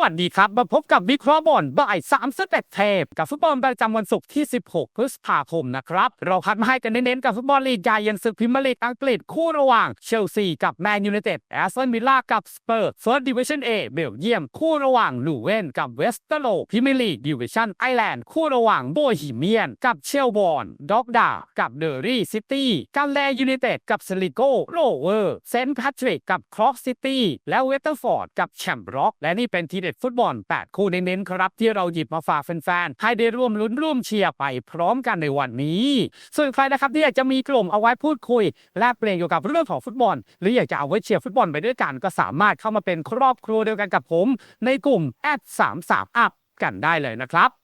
วัสดีครับ มาพบกับวิเคราะห์บอลบ่าย3สเต็ปเทปกับฟุตบอลประจำวันศุกร์ที่ 16 พฤษภาคมนะครับ เราคัดมาให้กันเน้นๆกับฟุตบอลลีกใหญ่ยันศึกพรีเมียร์ลีกอังกฤษคู่ระหว่างเชลซีกับแมนยูไนเต็ดแอสตันวิลล่ากับสเปอร์เฟิร์สดิวิชั่นเอเบลเยียมคู่ระหว่างลูเวนกับเวสเตอร์โลพรีเมียร์ลีกดิวิชั่นไอแลนด์คู่ระหว่างโบฮีเมียน กับเชลบอนด็อกดากับเดอรี่ซิตี้กันแลยูไนเต็ดกับสลิโกโรเวอร์เซนต์แพทริกกับครอกซิตี้และเวสเตอร์ฟอร์ดกับแชมป์ร็อกและนี่เป็นทีเด็ดฟุตบอล 8 คู่เน้นๆครับที่เราหยิบมาฝากแฟนๆ ให้ได้ร่วมลุ้นร่วมเชียร์ไปพร้อมกันในวันนี้ ส่วนใครนะครับที่อยากจะมีกลุ่มเอาไว้พูดคุย แลกเปลี่ยนเกี่ยวกับเรื่องของฟุตบอล หรืออยากจะเอาไว้เชียร์ฟุตบอลไปด้วยกัน ก็สามารถเข้ามาเป็นครอบครัวเดียวกันกับผม ในกลุ่มแอด33 up กันได้เลยนะครับ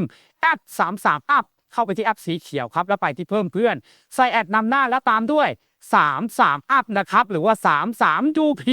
มแอด33อัพเข้าไปที่แอปสีเขียวครับแล้วไปที่เพิ่มเพื่อนใส่แอดนำหน้าแล้วตามด้วย 33 up นะครับ หรือว่า 33 UP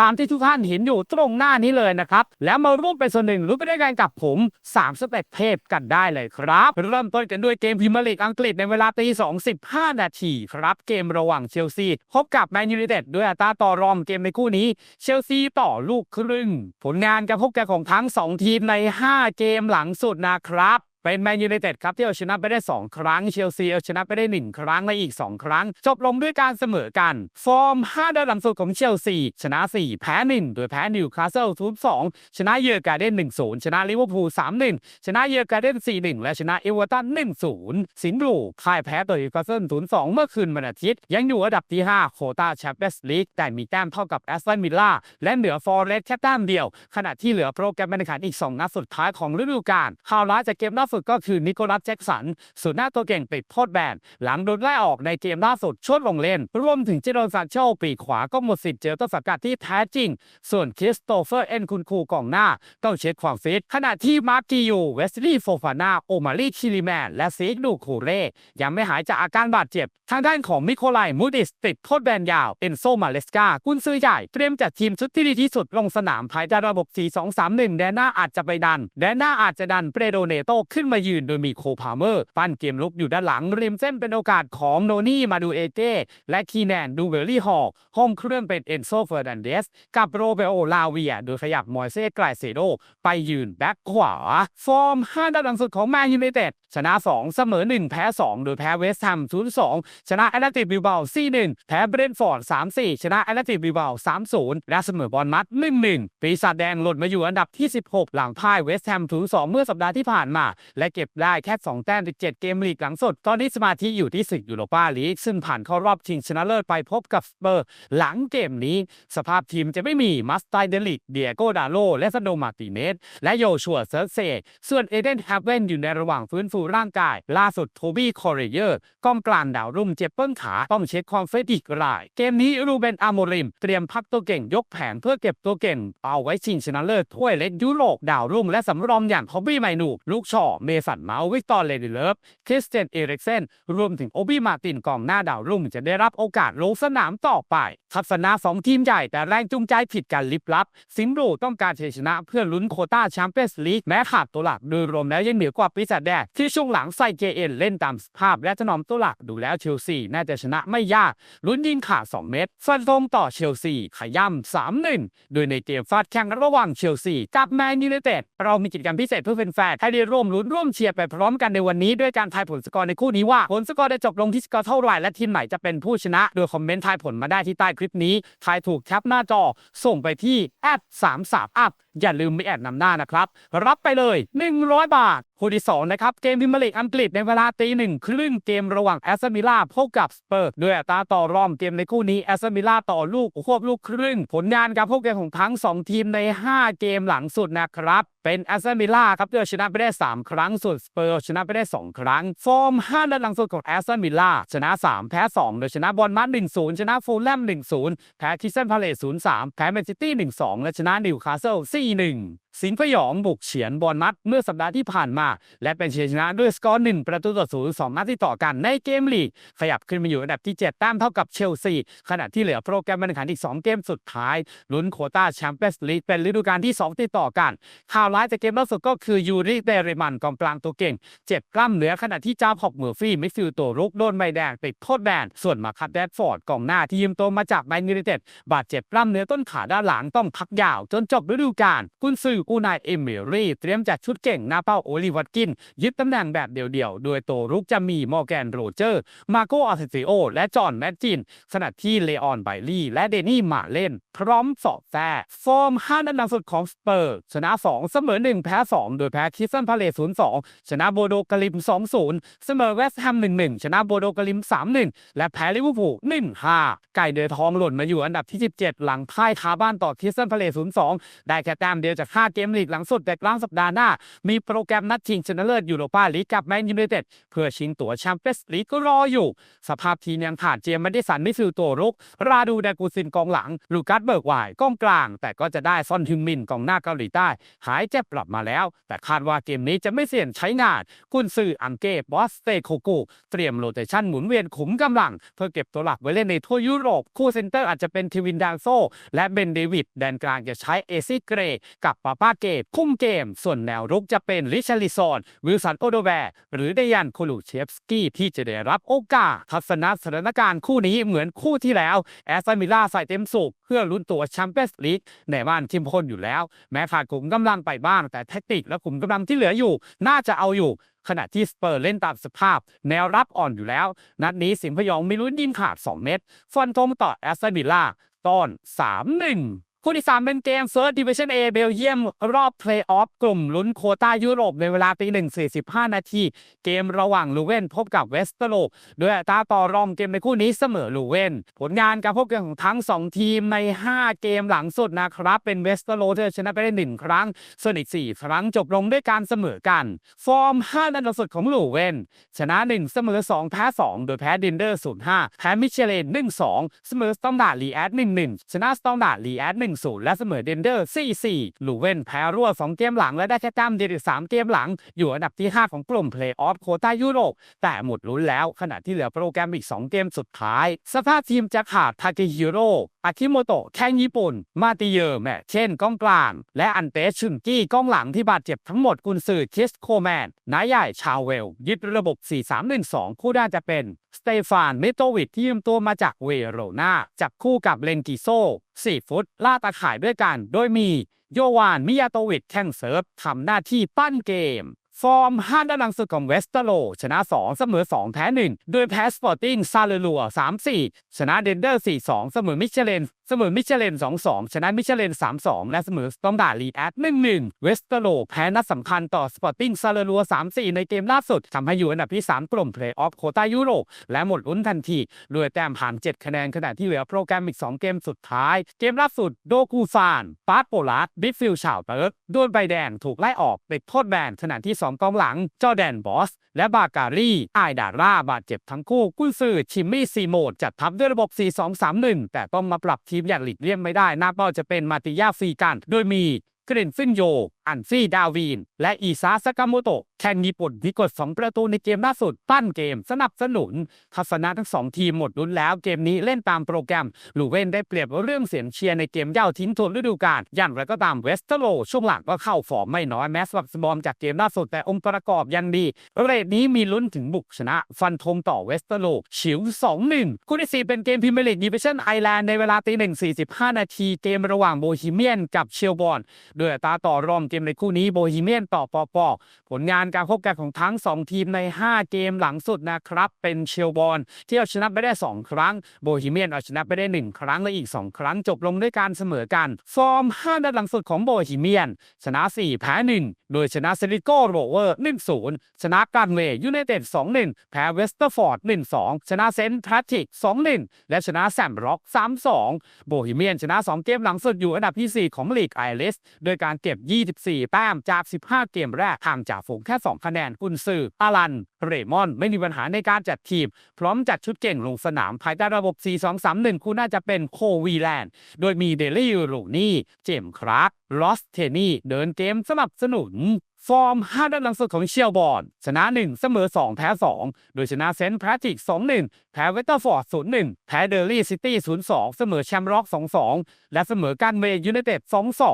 ตามที่ทุกท่านเห็นอยู่ตรงหน้านี้เลยนะครับ แล้วมาร่วมเป็นส่วนหนึ่งรู้ไปด้วยกันกับผม 3 สเต็ปเทพกันได้เลยครับ เริ่มต้นกันด้วยเกมพรีเมียร์ลีกอังกฤษในเวลาตี2 15 นาทีครับเกมระหว่างเชลซีพบกับแมนยูไนเต็ดด้วยอัตราต่อรองเกมในคู่นี้ เชลซีต่อลูกครึ่ง ผลงานการพบกันของทั้ง 2 ทีมใน 5 เกมหลังสุดนะครับ เป็นแมนยูไนเต็ดครับที่เอาชนะไปได้ 2 ครั้งเชลซีเอาชนะไปได้ 1 ครั้งและอีก 2 ครั้ง จบลงด้วยการเสมอกัน ฟอร์ม 5ด้านหลังสุดของเชลซีชนะ 4 แพ้ 1 โดยแพ้นิวคาสเซิล0-2ชนะเยอร์การ์เดน1-0 ชนะลิเวอร์พูล3-1 ชนะเยอร์การ์เดน4-1 และชนะเอเวอร์ตัน1-0 สินบรูพ่ายแพ้ต่อนิวคาสเซิล0-2 เมื่อคืนวันอาทิตย์ ยังอยู่อันดับที่ 5 โคต้าแชมเปี้ยนส์ลีกแต่มีแต้มเท่ากับแอสตันวิลล่าและเหนือฟอร์เรสต์แค่แต้มเดียว ขณะที่เหลือโปรแกรมการแข่งขันอีก 2 นัดสุดท้ายของฤดูกาลข่าวร้ายจากเกมล่าสุดก็คือนิโคลัสแจ็คสันสุดหน้าตัวเก่งติดโทษแบนหลังโดนไล่ออกในเกมล่าสุดชดลงเล่น รวมถึงเจโรนซานโชปีกขวาก็หมดสิทธิ์เจอต้นสังกัดที่แท้จริง ส่วนคริสโตเฟอร์เอ็นคุณคูกองหน้า ต้องเช็คความฟิตขณะที่มาร์กิยูเวสลีย์โฟฟานาโอมารีคิริแมนและซีกดูคูเร่ยังไม่หายจากอาการบาดเจ็บ ทางด้านของมิโคไลมูดิสติดโทษแบนยาวเอนโซมาเลสกากุนซื้อใหญ่เตรียมจัดทีมชุดที่ดีที่สุดลงสนามภายใต้ระบบ 4-2-3-1 แดนหน้าอาจจะไปดัน แดนหน้าอาจจะดันเปโดเนโตขึ้นมายืนโดยมีโคพาเมอร์ ปั้นเกมลุกอยู่ด้านหลัง ริมเส้นเป็นโอกาสของโนนี่มาดูเอเต้และคีแนนดูเวลลี่ฮอลห้องเครื่องเป็นเอนโซเฟอร์นันเดสกับโรเบโอลาเวีย โดยขยับมอยเซ่ไกลเซโดไปยืนแบ็คขวา ฟอร์ม5ด้านหลังสุดของแมนยูไนเต็ดชนะ 2 เสมอ 1 แพ้ 2 โดยแพ้เวสต์แฮม0-2 ชนะแอตเลติกบิลเบา4-1 แพ้เบรนท์ฟอร์ด3-4 ชนะแอตเลติกบิลเบา3-0 และเสมอบอลมัด 1-1 ปีศาจแดงหล่นมาอยู่อันดับที่ 16 หลังพ่ายเวสต์แฮม0-2 เมื่อสัปดาห์ที่ผ่านมาและเก็บได้แค่2แต้มจาก7เกมลีกหลังสุด ตอนนี้สมาธิอยู่ที่ศึกยูโรปาลีกซึ่งผ่านเข้ารอบชิงชนะเลิศไปพบกับสเปอร์ หลังเกมนี้ สภาพทีมจะไม่มีมัสไตเดลิกเดียโกดาโลและซานโดมาติเนสและโยชัวเซิร์เซส่วนเอเดนแฮปเวนอยู่ในระหว่างฟื้นฟูร่างกาย ล่าสุดโทบี้คอร์เรเยอร์กองกลางดาวรุ่งเจ็บเปิ้ลขาต้องเช็คความเฟตอีกราย เกมนี้รูเบนอาโมริม เตรียมพักตัวเก่งยกแผงเพื่อเก็บตัวเก่ง เอาไว้ชิงชนะเลิศถ้วยเล็กยุโรปดาวรุ่งและสำรองอย่างทอบี้ไมนูลูกชอเมสันเมาส์วิกตอร์เลดิเลฟคริสเตียนเอริกเซนรวมถึงโอบี้มาตินกองหน้าดาวรุ่งจะได้รับโอกาสลงสนามต่อไป ทัศนะสองทีมใหญ่แต่แรงจูงใจผิดกันลิบลับสิงห์บลูต้องการชนะเพื่อลุ้นโคต้าแชมเปี้ยนส์ลีกแม้ขาดตัวหลักโดยรวมแล้วยังเหนือกว่าปีศาจแดงที่ช่วงหลังใส่เจเอ็นเล่นตามสภาพ และถนอมตัวหลักดูแล้วเชลซีน่าจะชนะไม่ยากลุ้นยิงขาด2เม็ดฟันธงต่อเชลซีขย่ำ3-1โดยในเกมฟาดแข่งระหว่างเชลซีกับแมนยูไนเต็ดเรามีกิจกรรมพิเศษเพื่อแฟนๆให้ได้ร่วมลุ้นร่วมเชียร์ไปพร้อมกันในวันนี้ด้วยการทายผลสกอร์ในคู่นี้ว่า ผลสกอร์จะจบลงที่สกอร์เท่าไหร่และทีมไหนจะเป็นผู้ชนะ โดยคอมเมนต์ทายผลมาได้ที่ใต้คลิปนี้ทายถูกแคปหน้าจอ ส่งไปที่แอด33 up อย่าลืมไม่แอดนำหน้านะครับ รับไปเลย 100 บาท คู่ที่ 2 นะครับ เกมพิมยร์ลีกอังกฤษในเวลาตีหนึ่งครึ่งเกมระหว่างแอสตันวิลล่าพบกับสเปอร์ด้วยอัตราต่อรองเกมในคู่นี้แอสตันวิลล่าต่อลูกควบลูกครึ่ง ผลงานการพบกันของทั้ง 2 ทีมใน 5 เกมหลังสุดนะครับ เป็นแอสตันวิลล่าครับที่เอาชนะไปได้ 3 ครั้ง ส่วนสเปอร์ชนะไปได้ 2 ครั้ง ฟอร์ม 5 นัดหลังสุดของแอสตันวิลล่าชนะ 3 แพ้ 2 โดยชนะบอลมัด1-0 ชนะฟูลแลม1-0 แพ้ทิสเซนพาเลส0-3 แพ้แมนซิตี้1-2 และชนะนิวคาสเซิล4-1 สิงห์พยองบุกเฉียนบอลมัดเมื่อสัปดาห์ที่ผ่านมา และเป็นชัยชนะด้วยสกอร์1ประตูต่อศูนย์สองนัดที่ต่อกันในเกมลีก ขยับขึ้นมาอยู่อันดับที่ 7 แต้มเท่ากับเชลซี ขณะที่เหลือโปรแกรมการแข่งขันอีก 2 เกมสุดท้ายลุ้นโคต้าแชมเปี้ยนส์ลีกเป็นฤดูกาลที่ 2 ติดต่อกัน ข่าวร้ายจากเกมล่าสุดก็คือยูริเดเรมันกองกลางตัวเก่ง เจ็บกล้ามเนื้อขณะที่จ้าพอกเมอร์ฟี่มิดฟิลด์ตัวรุกโดนใบแดงติดโทษแบนส่วนมาคัตแดดฟอร์ดกองหน้าที่ยืมตัวมาจากแมนยูไนเต็ดบาดเจ็บกล้ามเนื้อต้นขาด้านหลังต้องพักยาว จนจบฤดูกาลกุนซืออูนายเอมิรี่ เตรียมจัดชุดเก่งหน้าเป้าโอลิวัตกิน ยึดตำแหน่งแบบเดี่ยวๆ โดยโตรุกจะมีมอร์แกนโรเจอร์ มาโกอาเซซิโอ และจอห์นแมดจินขณะที่เลออนไบลี่ และเดนี่มาเล่น พร้อมสอบแท้ฟอร์ม5นัดหลังสุดของสเปอร์ชนะ 2 เสมอ 1 แพ้ 2 โดยแพ้คิสตันพาเลส0-2 ชนะโบโดกลิม 2-0 เสมอเวสต์แฮม 1-1 ชนะโบโดกาลิม 3-1 และแพ้ลิเวอร์พูล1-5 ไก่เดือทองหล่นมาอยู่อันดับที่ 17 หลังพ่ายคาบ้านต่อคิสตันพาเลส0-2 ได้แค่แต้มเดียวจาก 5เกมลีกหลังสุดแต่กลางสัปดาห์หน้า มีโปรแกรมนัดชิงชนะเลิศยูโรปาลีกกับแมนยูไนเต็ดเพื่อชิงตั๋วแชมเปี้ยนส์ลีกก็รออยู่ สภาพทีมยังขาดเจมส์ไม่ได้สันมิฟิลตัวรุก ราดูแดกูซินกองหลัง ลูกัสเบิร์กไวน์กองกลาง แต่ก็จะได้ซอนฮึงมินกองหน้าเกาหลีใต้ หายเจ็บกลับมาแล้ว แต่คาดว่าเกมนี้จะไม่เสี่ยงใช้งาน กุนซืออังเก้บอสเตโคกูเตรียมโรเตชันหมุนเวียนขุมกำลัง เพื่อเก็บตัวหลักไว้เล่นในทั่วยุโรปคู่เซนเตอร์อาจจะเป็นเควินดางโซและเบนเดวิดแดนกลางจะใช้เอซี่เกรกับปาปาเกตคุมเกม ส่วนแนวรุกจะเป็นริชาริซอนวิลสันโอโดแวร์หรือเดยันโคลูเชฟสกี้ที่จะได้รับโอกาส ทัศนะสถานการณ์คู่นี้เหมือนคู่ที่แล้ว แอสตันวิลล่าใส่เต็มสูบเพื่อลุ้นตัวแชมเปี้ยนส์ลีกในบ้านทีมพลอยู่แล้ว แม้ขาดกลุ่มกำลังไปบ้าง แต่แทคติกและกลุ่มกำลังที่เหลืออยู่ น่าจะเอาอยู่ขณะที่สเปอร์เล่นตามสภาพ แนวรับอ่อนอยู่แล้ว นัดนี้สิงห์พยองม่รู้ยินขาด 2 เม็ดฟันธงต่อแอสตันวิลล่าตอน 3-1 คู่ที่ 3 เป็นเกม First Division A เบลเยียม รอบเพลย์ออฟกลุ่มลุ้นโคต้ายุโรปในเวลาตีหนึ่งสี่สิบห้านาที เกมระหว่างลูเวนพบกับเวสเตอร์โลดยอัตราต่อรองเกมในคู่นี้เสมอลูเวนผลงานการพบกันของทั้ง 2 ทีมใน 5 เกมหลังสุดนะครับ เป็นเวสเตอร์โลที่ชนะไปได้1ครั้งส่วนอีก4ครั้งจบลงด้วยการเสมอกัน ฟอร์ม 5 นัดลังสุดของลูเวนชนะ 1 เสมอ 2 แพ้ 2 โดยแพ้ดินเดอร์0-5แพ้มิเชเลน1-2 เสมอสตองดาร์ลีแอด1-1 ชนะสตองดาร์ลีแอด1-0 และเสมอเดนเดอร์ 4-4 ลูเวนแพ้รวด2เกมหลังและได้แค่แต้มเดียวอีก3เกมหลัง อยู่อันดับที่ 5 ของกลุ่มเพลย์ออฟโคต้ายุโรป แต่หมดลุ้นแล้วขณะที่เหลือโปรแกรมอีก 2 เกมสุดท้าย สภาพทีมจะขาดทาเกฮิโร่ อากิโมโตะแข้งญี่ปุ่น มาติเยอร์แมเช่นกองกลาง และอันเตชุนกี้กองหลังที่บาดเจ็บทั้งหมดกุนซือคิสโคแมนนายใหญ่ชาวเวล ยึดระบบ 4-3-1-2 คู่ด้านจะเป็นสเตฟานเมโตวิดที่ยืมตัวมาจากเวโรนาจับคู่กับเลนกิโซ4ฟุตล่าตาข่ายด้วยกัน โดยมีโยวานมิยาโตวิดแข่งเซิร์ฟทำหน้าที่ปั้นเกม ฟอร์ม5ด้านหลังสุดของเวสเตอร์โลชนะ 2 เสมอ 2 แพ้ 1 โดยแพ้สปอร์ติ้งซาเลลัว3-4 ชนะเดนเดอร์ 4-2 เสมอมิเชเลนเสมอมิเชเลน2-2 ชนะมิเชเลน3-2 และเสมอสตอมดาลีแอด1-1 เวสเตอร์โลแพ้นัดสำคัญต่อสปอร์ติ้งซาเลลัว 3-4 ในเกมล่าสุดทำให้อยู่อันดับที่ 3 กลุ่มเพลย์ออฟโคต้ายุโรป และหมดลุ้นทันทีด้วยแต้มผ่าน7คะแนนขณะที่เหลือโปรแกรมอีก 2 เกมสุดท้าย เกมล่าสุดโดกูซานปาร์ตโปลัสบิฟฟิลชาวเติร์กโดนใบแดงถูกไล่ออกติดโทษแบนขณะที่ 2กองหลังจอแดนบอส และบาการีไอดาร่าบาดเจ็บทั้งคู่กุนซือชิมมี่ซีโมดจัดทัพด้วยระบบ 4-2-3-1 แต่ต้องมาปรับทีทีมอย่างหลีกเลี่ยงไม่ได้หน้าเป้าจะเป็นมาติยาฟีกัน โดยมีเกรนฟินโยอันซี่ดาวีน และอีซาสกาโมโตะแข่งญี่ปุ่นที่กด 2 ประตูในเกมล่าสุด ปั้นเกมสนับสนุนทัศนะทั้ง 2 ทีมหมดลุ้นแล้วเกมนี้เล่นตามโปรแกรมลูเวนได้เปรียบเรื่องเสียงเชียร์ในเกมเย่าทิ้งทวนฤดูกาลอย่างไรก็ตามเวสเตอร์โลช่วงหลังก็เข้าฟอร์มไม่น้อยแม้สวักสบอมจากเกมล่าสุดแต่องค์ประกอบยังดีเรทนี้มีลุ้นถึงบุกชนะ ฟันธงต่อเวสเตอร์โลฉิว2-1คู่ที่สี่เป็นเกมพรีเมลิกดิวิชั่นไอแลนด์ในเวลาตีหนึ่งสี่สิบห้านาทีเกมระหว่างโบฮีเมียนกับเชลบอนโดยอัตราต่อรองกมในคู่นี้โบฮีเมียนต่อปอปอผลงานการพบกันของทั้ง 2 ทีมใน 5 เกมหลังสุดนะครับ เป็นเชลบอนที่เอาชนะไปได้ 2 ครั้งโบฮีเมียนเอาชนะไปได้ 1 ครั้งและอีก 2 ครั้งจบลงด้วยการเสมอกัน ฟอร์ม 5 นัดหลังสุดของโบฮีเมียน ชนะ 4 แพ้ 1 โดยชนะเซริโกโรเวอร์ 1-0 ชนะการเวย์ยูไนเต็ด 2-1 แพ้เวสเตอร์ฟอร์ด 1-2 ชนะเซนต์แพทริก 2-1 และชนะแซมร็อก 3-2 โบฮีเมียนชนะ 2 เกมหลังสุดอยู่อันดับที่ 4 ของลีกไอริสโดยการเก็บ14 แต้มจาก 15 เกมแรกห่างจากฝูงแค่ 2 คะแนนกุนซืออารัน เรมอนไม่มีปัญหาในการจัดทีม พร้อมจัดชุดเก่งลงสนามภายใต้ระบบ 4-2-3-1 คู่น่าจะเป็นโควีแลนด์ โดยมีเดลี่ลูนี่ เจมคราร์กรอสเทนี่ เดินเกมสนับสนุนฟอร์ม 5ด้านหลังสุดของเชียลบอลชนะ 1 เสมอ 2 แพ้ 2 โดยชนะเซนต์แพทริก 2-1 แพ้เวสเตอร์ฟอร์ด 0-1 แพ้เดลี่ซิตี้ 0-2 เสมอแชมป์ร็อก 2-2 และเสมอการเมย์ยูไนเต็ด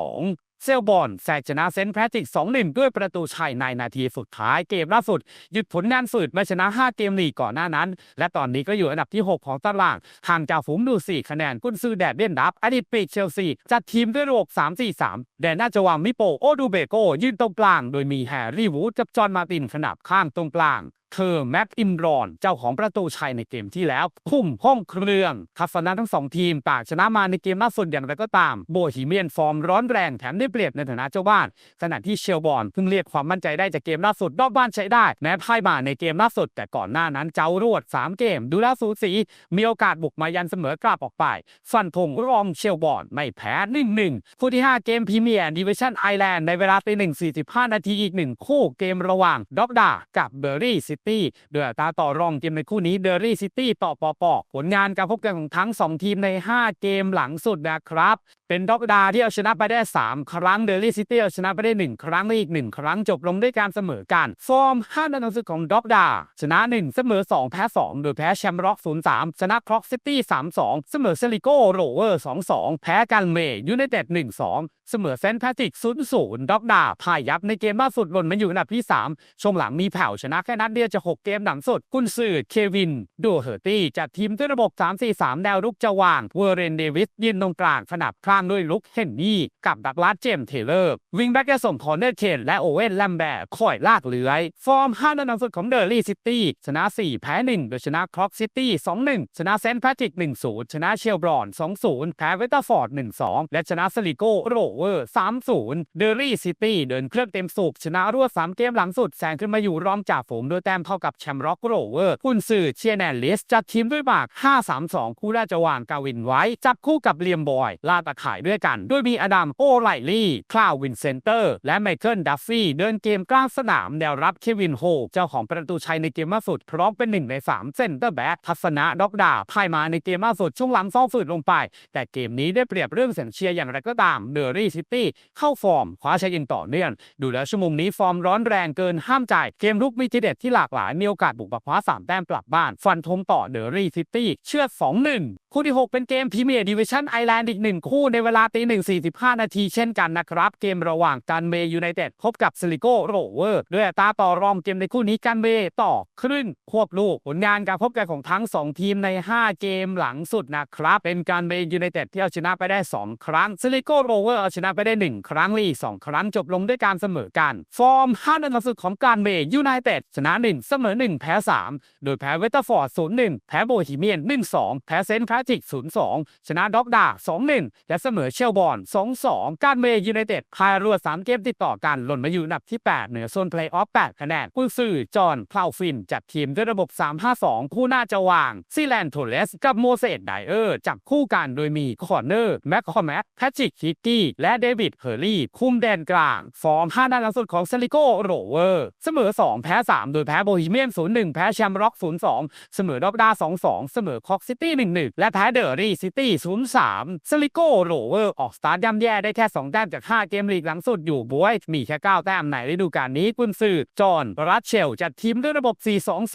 2-2 เซลบอลแซงชนะเซนต์แพทริก2-1 ด้วยประตูชัยในนาทีสุดท้ายเกมล่าสุด หยุดผลงานฝืดมาชนะ 5 เกมลีกก่อนหน้านั้น และตอนนี้ก็อยู่อันดับที่ 6 ของตาราง ห่างจากฝูงดู 4 คะแนนกุนซือแดดเด่นดับ อดีตปีกเชลซี จัดทีมด้วยระบบ3-4-3 แดนหน้าจะวางมิโป โอดูเบโกยืนตรงกลาง โดยมีแฮร์รี่วูดกับจอห์นมาตินขนาบข้างตรงกลาง เธอแม็กอิมรอน เจ้าของประตูชัยในเกมที่แล้วพุ่มห้องเครื่องทัศนะทั้งสองทีมต่างชนะมาในเกมล่าสุดอย่างไรก็ตาม โบฮีเมียนฟอร์มร้อนแรงแถมได้เปรียบในฐานะเจ้าบ้านขณะที่เชลบอลเพิ่งเรียกความมั่นใจได้จากเกมล่าสุดรอบบ้านใช้ได้ แม้พ่ายมาในเกมล่าสุด แต่ก่อนหน้านั้นเจ้ารวด 3 เกม ดูแลสูสี มีโอกาสบุกมายันเสมอกลับออกไป ฟันธงรองเชลบอลไม่แพ้1-1คู่ที่ 5 เกมพรีเมียร์ดิวิชั่นไอแลนด์ในเวลาตีหนึ่งสี่สิบห้านาทีอีกหนึ่งคู่เกมระหว่างด็อกดากับเบอร์รี่ซิตี้ดยอัตาต่อรองเกมในคู่นี้เบอร์รี่ซิตี้ต่อปอปอผลงานการพบกันของทั้ง 2 ทีมใน 5 เกมหลังสุดนะครับ เป็นด็อกดาที่เอาชนะไปได้ 3 ครั้งเดลี่ซิตี้เอาชนะไปได้ 1 ครั้งและอีก 1 ครั้งจบลงด้วยการเสมอกัน ฟอร์ม5นัดหลังสุดของด็อกดา ชนะ 1 เสมอ 2 แพ้ 2 โดยแพ้แชมป์ร็อก 0-3 ชนะคร็อกซิตี้ 3-2 เสมอเซลิโกโรเวอร์ 2-2 แพ้กันเมย์ยูไนเต็ด 1-2 เสมอเซนต์แพทริก 0-0ด็อกดาพ่ายยับในเกมล่าสุดหล่นมาอยู่อันดับที่ 3 ช่วงหลังมีแผ่วชนะแค่นัดเดียวจาก6เกมหลังสุดกุนซือเควิน ดูเฮอร์ตี้จัดทีมด้วยระบบ 3-4-3 แนวรุกจะวางเวอร์เรนเดวิสยืนตรงกลางขนับข้างด้วยลุกเฮนนี่กับดักลาสเจมส์เทเลอร์ วิงแบ็กจะส่งคอนเนอร์เคนและโอเวนแลมแบร์คอยลากเลื้อย ฟอร์ม5นัดหลังสุดของเดอร์ลี่ซิตี้ชนะ 4 แพ้ 1 โดยชนะคร็อกซิตี้2-1 ชนะเซนต์แพทริก1-0 ชนะเชลบรอน 2-0 แพ้เวตอร์ฟอร์ด 1-2 และชนะสลิโกโรเวอร์ 3-0 เดอร์ลี่ซิตี้เดินเครื่องเต็มสูบชนะรวด3เกมหลังสุดแซงขึ้นมาอยู่รองจ่าฝูงโดยแต้มเท่ากับแชมป์ร็อกโรเวอร์คุณสื่อเชียร์แนนลิสจัดทีมด้วยหมาก 5-3-2 คู่แรกจะวางกาวินไว้ จับคู่กับเลียมบอย ลาตะข่ายด้วยกันโดยมีอดัมโอไลลี่ คลาววินเซนเตอร์ และไมเคิลดัฟฟี่ เดินเกมกลางสนามแนวรับเควินโฮ เจ้าของประตูชัยในเกมล่าสุด พร้อมเป็นหนึ่งใน 3 เซนเตอร์แบ็คทัศนะด็อกดาพ่ายมาในเกมล่าสุดช่วงหลังซ้อมฝืดลงไป แต่เกมนี้ได้เปรียบเรื่องเสียงเชียร์อย่างไรก็ตามเดอรี่ซิตี้เข้าฟอร์มคว้าชัยยิงต่อเนื่องดูแล้วชั่วโมงนี้ฟอร์มร้อนแรงเกินห้ามใจเกมลุกมีทีเด็ดที่หลากหลายมีโอกาสบุกมาคว้าสามแต้มกลับบ้าน ฟันธงต่อเดอรี่ซิตี้เชื่อด2-1 คู่ที่ 6 เป็นเกมพรีเมียร์ดิวิชั่นไอแลนด์อีกหนึ่งคู่ในเวลาตีหนึ่งสี่สิบห้านาทีเช่นกันนะครับ เกมระหว่างการเมย์ยูไนเต็ดพบกับซิลิโกโรเวอร์ด้วยตาต่อรองเกมในคู่นี้การเมย์ต่อครึ่งควบลูกผลงานการพบกันของทั้ง 2 ทีมใน 5 เกมหลังสุดนะครับ เป็นการเมย์ยูไนเต็ดที่เอาชนะไปได้ 2 ครั้งซิลิโกโรเวอร์เอาชนะไปได้ 1 ครั้งและอี2ครั้งจบลงด้วยการเสมอกัน ฟอร์ม5นัดหลังสุดของการเมย์ยูไนเต็ดชนะ 1เสมอ 1 แพ้ 3 โดยแพ้เวตอร์ฟอร์ด 0-1 แพ้โบฮีเมียน 1-2 แพ้เซนต์แพทริก 0-2 ชนะด็อกดา 2-1 และเสมอเชลบอล2-2 การเมย์ยูไนเต็ดพายรวด3 เกมติดต่อกันหล่นมาอยู่อันดับที่ 8 เหนือโซนเพลย์ออฟ 8 คะแนนกุนซือจอห์นพลาวฟิน จัดทีมด้วยระบบ 3-5-2 คู่หน้าจะวาง ซีแลนโทเลสกับโมเสสไดเออร์จับคู่กันโดยมีคอร์เนอร์แม็กคอมแมทแพทริกฮิกกี้และเดวิดเฮอร์รี่คุมแดนกลาง ฟอร์ม5นัดลังสุดของเซลิโกโรเวอร์ เสมอ 2 แพ้ 3 โดยแพ้โบฮีเมียน 0-1 แพ้แชมป์ร็อก 0-2 เสมอดอกดา 2-2 เสมอคอกซิตี้ 1-1 และแพ้เดอรี่ซิตี้ 0-3เซลิโกโรเวอร์ออกสตาร์ทย่ำแย่ได้แค่ 2 แต้มจาก 5 เกมลีกหลังสุดอยู่บวยมีแค่ 9 แต้มในฤดูกาลนี้กุนซือจอห์นรัชเชลจัดทีมด้วยระบบ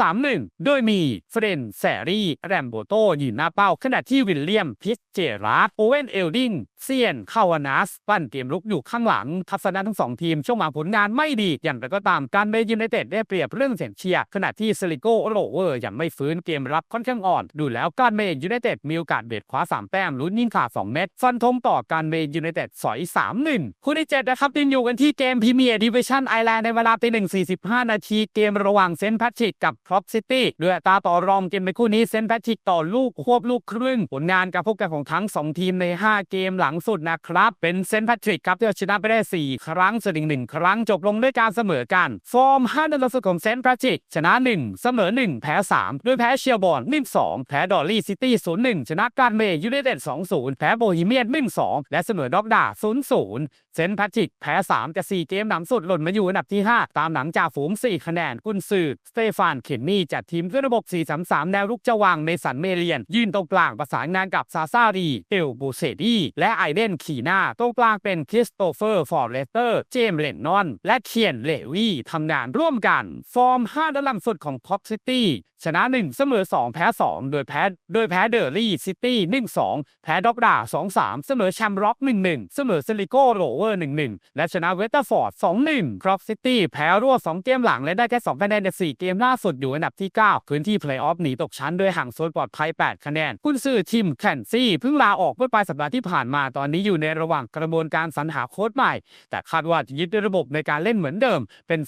4-2-3-1 โดยมีเฟรนแซรี่แรมโบโตยืนหน้าเป้าขณะที่วิลเลียมพิสเจราร์โอเวนเอลดิง เซียนคาวานัสปั้นเกมลุกอยู่ข้างหลัง ทัศนะทั้งสองทีมช่วงมาผลงานไม่ดี อย่างไรก็ตามการเมย์ยูไนเต็ดได้เปรียบเรื่องเสียงเชียร์ ขณะที่เซลิโกโรเวอร์ยังไม่ฟื้นเกมรับค่อนข้างอ่อน ดูแล้วการเมย์ยูไนเต็ดมีโอกาสเบียดคว้า3แต้มลุ้นยิงขาด2เม็ดฟันธงต่อการเมย์ยูไนเต็ดสอย3-1คู่ที่7นะครับตินอยู่กันที่เกมพรีเมียร์ดิวิชั่นไอแลนด์ในเวลาตีหนึ่งสี่สิบห้านาทีเกมระหว่างเซนต์แพทริกกับครอปซิตี้ด้วยตาต่อรองเกมในคู่นี้เซนต์แพทริกต่อลูกควบลูกครึ่งผลงานการพบกันของทั้ง 2 ทีมใน 5 เกมหลังงสุดนะครับ เป็นเซนต์แพทริกครับที่เอาชนะไปได้ 4 ครั้งส่วนอีกหนึ่งครั้งจบลงด้วยการเสมอกัน ฟอร์ม5นัดล่าสุดของเซนต์แพทริกชนะ 1 เสมอ 1 แพ้3โดยแพ้เชียร์บอลนิ่ม2แพ้ดอลลี่ซิตี้0-1 ชนะการเมย์ยูไนเต็ด2-0 แพ้โบฮีเมียน1 2และเสมอด็อกดา0-0เซนต์แพทริกแพ้ 3 แต่ 4 เกมหลังสุดหล่นมาอยู่อันดับที่ 5 ตามหลังจากฝูง 4 คะแนนกุนซือสเตฟานเคนนี่จัดทีมด้วยระบบ 4-3-3 แนวรุกจะวางเมสันเมเรียน ยืนตรงกลางประสานงานกับซาซารีเอลบูเซดีและไอเดนขี่หน้า ตรงกลางเป็นคริสโตเฟอร์ฟอร์เรสเตอร์ เจมส์เลนนอน และเคียนเลวีทำงานร่วมกัน ฟอร์ม 5ด้านหลังสุดของพ็อกซิตี้ชนะ 1 เสมอ 2 แพ้ 2 โดยแพ้โดยแพ้เดอร์ลี่ซิตี้1-2 แพ้ด็อกดา2-3 เสมอแชมป์ร็อก1-1 เสมอเซลิโกโรเวอร์1-1 และชนะเวสเตอร์ฟอร์ด2-1ครอฟซิตี้แพ้รวด2เกมหลังและได้แค่2คะแนนใน4เกมล่าสุดอยู่อันดับที่ 9 พื้นที่เพลย์ออฟหนีตกชั้นโดยห่างโซนปลอดภัย 8 คะแนนกุนซือทีมแคนซี่เพิ่งลาออกเมื่อปลายสัปดาห์ที่ผ่านมาตอนนี้อยู่ในระหว่างกระบวนการสรรหาโค้ชใหม่ แต่คาดว่าจะยึดระบบในการเล่นเหมือนเดิมเป็น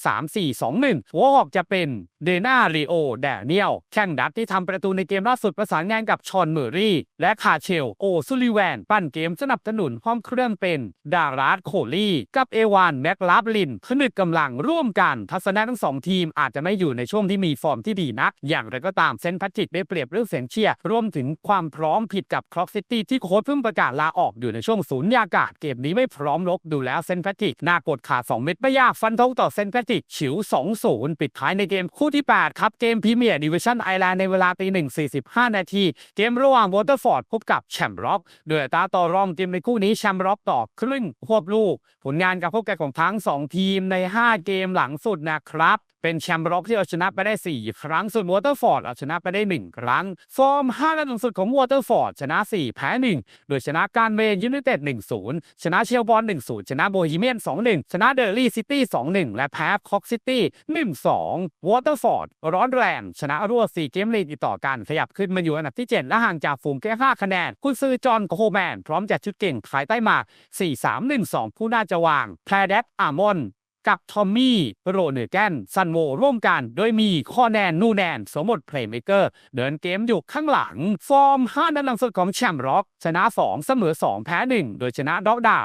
3-4-2-1 หัวหอกจะเป็นเดนาริโอแดเนียลแข่งดัตที่ทำประตูในเกมล่าสุดประสานงานกับชอนเมอรี่ และคาเชล โอซูลิแวน ปั้นเกมสนับสนุนพร้อมเครื่องเป็นดาราสโคลี่ กับเอวานแม็กลาบลินผนึกกำลังร่วมกัน ทัศนะทั้งสองทีมอาจจะไม่อยู่ในช่วงที่มีฟอร์มที่ดีนัก อย่างไรก็ตามเซนต์แพทริกได้เปรียบเรื่องเสียงเชียร์รวมถึงความพร้อมผิดกับคล็อกซิตี้ที่โค้ชเพิ่งประกาศลาออกอยูู่่ในช่วงศูนย์ยากาศเกมนี้ไม่พร้อมลบดูแล้วเซนแพทริกน่ากดขาด2เม็ดไม่ยากฟันธงต่อเซนแพทริกฉิว 2-0 ปิดท้ายในเกมคู่ที่ 8 ครับ เกมพรีเมียร์ดิวิชั่นไอร์แลนด์ในเวลาตีหนึ่ง45 นาที เกมระหว่างวอเตอร์ฟอร์ดพบกับแชมป์ร็อกโดยอัตาต่อรองเกมในคู่นี้แชมป์ร็อกต่อครึ่งควบลูก ผลงานการพบกันของทั้ง 2 ทีมใน 5 เกมหลังสุดนะครับเป็นแชมป์ร็อกที่เอาชนะไปได้ 4 ครั้ง ส่วนวอเตอร์ฟอร์ดเอาชนะไปได้ 1 ครั้ง ฟอร์ม5นัดสุดของวอเตอร์ฟอร์ดชนะ 4 แพ้ 1 โดยชนะการเมย์ยูไนเต็ด 1-0 ชนะเชลบอล1-0 ชนะโบฮีเมียน 2-1 ชนะเดอร์ลี่ซิตี้ 2-1 และแพ้คอกซิตี้ 1-2 วอเตอร์ฟอร์ดร้อนแรงชนะรวด 4 เกมลีดติดต่อกันขยับขึ้นมาอยู่อันดับที่ 7 และห่างจากฝูงแค่5คะแนน คุณซื้อจอห์นโคแมน พร้อมจัดชุดเก่งขายใต้หมาก4-3-1-2 ผู้น่าจะวางแพรแดกอามอน กับทอมมี่โรเนอร์แกนซันโวร่วมกัน โดยมีข้อแนน นูแนน สมบทเพลย์เมเกอร์ เดินเกมอยู่ข้างหลัง ฟอร์ม5นัดหลังสุดของแชมป์ร็อก ชนะ 2 เสมอ 2 แพ้ 1 โดยชนะด็อกดา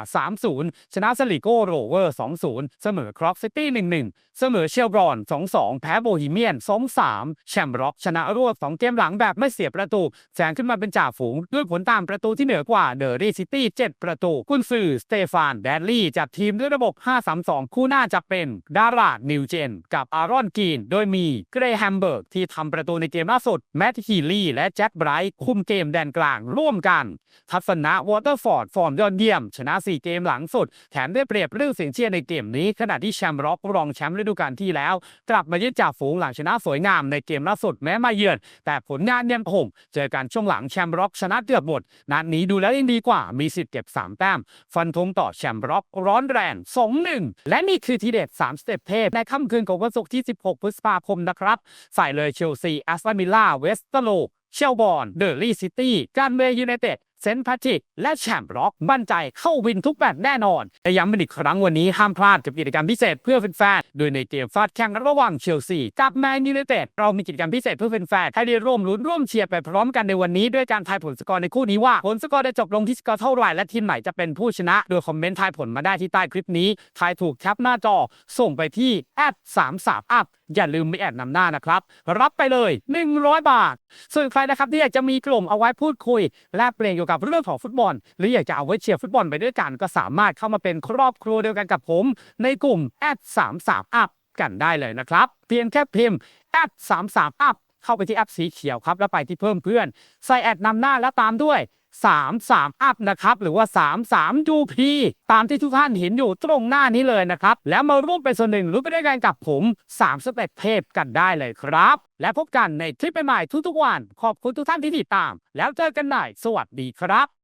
3-0 ชนะสลิโกโรเวอร์ 2-0 เสมอครอกซิตี้ 1-1เสมอเชลบรอน 2-2 แพ้โบฮีเมียน 2-3 แชมป์ร็อกชนะรวด2เกมหลังแบบไม่เสียประตูแซงขึ้นมาเป็นจ่าฝูง ด้วยผลตามประตูที่เหนือกว่าเดอร์รี่ซิตี้ 7 ประตู กุนซือสเตฟานแดนลี่จัดทีมด้วยระบบ 5-3-2 คู่หน้าจะเป็นดารานิวเจน กับอารอนกีน โดยมีเกรแฮมเบิร์กที่ทำประตูในเกมล่าสุด แมตต์ฮีลีและแจ็คไบรท์คุมเกมแดนกลางร่วมกัน ทัศนะวอเตอร์ฟอร์ดฟอร์มยอดเยี่ยม ชนะ 4 เกมหลังสุด แถมได้เปรียบเรื่องเสียงเชียร์ในเกมนี้ขณะที่แชมป์ร็อกรองแชมป์ฤดูกาลที่แล้ว กลับมายึดจ่าฝูงหลังชนะสวยงามในเกมล่าสุดแม้มาเยือน แต่ผลงานยังคงเจอกันช่วงหลังแชมป์ร็อกชนะเกือบหมดนัดนี้ดูแล้วยังดีกว่ามีสิทธิ์เก็บ3แต้มฟันธงต่อแชมป์ร็อกร้อนแรง2-1และนี่คือทีเด็ด3สเต็ปเทพในค่ำคืนของวันศุกร์ที่ 16 พฤษภาคมนะครับ ใส่เลยเชลซีแอสตันวิลล่าเวสต์โลเชลบอร์นเดอร์ลี่ซิตี้การเมย์ยูไนเต็ด เซนต์แพทริกและแชมป์ร็อกมั่นใจเข้าวินทุกแมตช์แน่นอนและย้ำเป็นอีกครั้งวันนี้ห้ามพลาดกับกิจกรรมพิเศษเพื่อแฟนๆโดยในเกมฟาดแข่งระหว่างเชลซีกับแมนยูไนเต็ดเรามีกิจกรรมพิเศษเพื่อแฟนๆให้ได้ร่วมลุ้นร่วมเชียร์ไปพร้อมกันในวันนี้ด้วยการทายผลสกอร์ในคู่นี้ว่าผลสกอร์จะจบลงที่สกอร์เท่าไหร่และทีมไหนจะเป็นผู้ชนะ โดยคอมเมนต์ทายผลมาได้ที่ใต้คลิปนี้ทายถูกแคปหน้าจอ ส่งไปที่แอย่าลืมไม่แอดนำหน้านะครับ รับไปเลย 100 บาท ส่วนใครนะครับที่อยากจะมีกลุ่มเอาไว้พูดคุย แลกเปลี่ยนเกี่ยวกับเรื่องของฟุตบอล หรืออยากจะเอาไว้เชียร์ฟุตบอลไปด้วยกัน ก็สามารถเข้ามาเป็นครอบครัวเดียวกันกับผม ในกลุ่มแอด33 up กันได้เลยนะครับ เพียงแค่พิมพ์แอด33 up เข้าไปที่แอปสีเขียวครับแล้วไปที่เพิ่มเพื่อน ใส่แอดนำหน้าแล้วตามด้วย 3 3 อัพนะครับ หรือว่า 33 UP ตามที่ทุกท่านเห็นอยู่ตรงหน้านี้เลยนะครับ แล้วมาร่วมเป็นส่วนหนึ่งรู้ไปด้วยกันกับผม 3 สเต็ปเทพกันได้เลยครับ และพบกันในทริปใหม่ๆทุกๆวัน ขอบคุณทุกท่านที่ติดตาม แล้วเจอกันใหม่สวัสดีครับ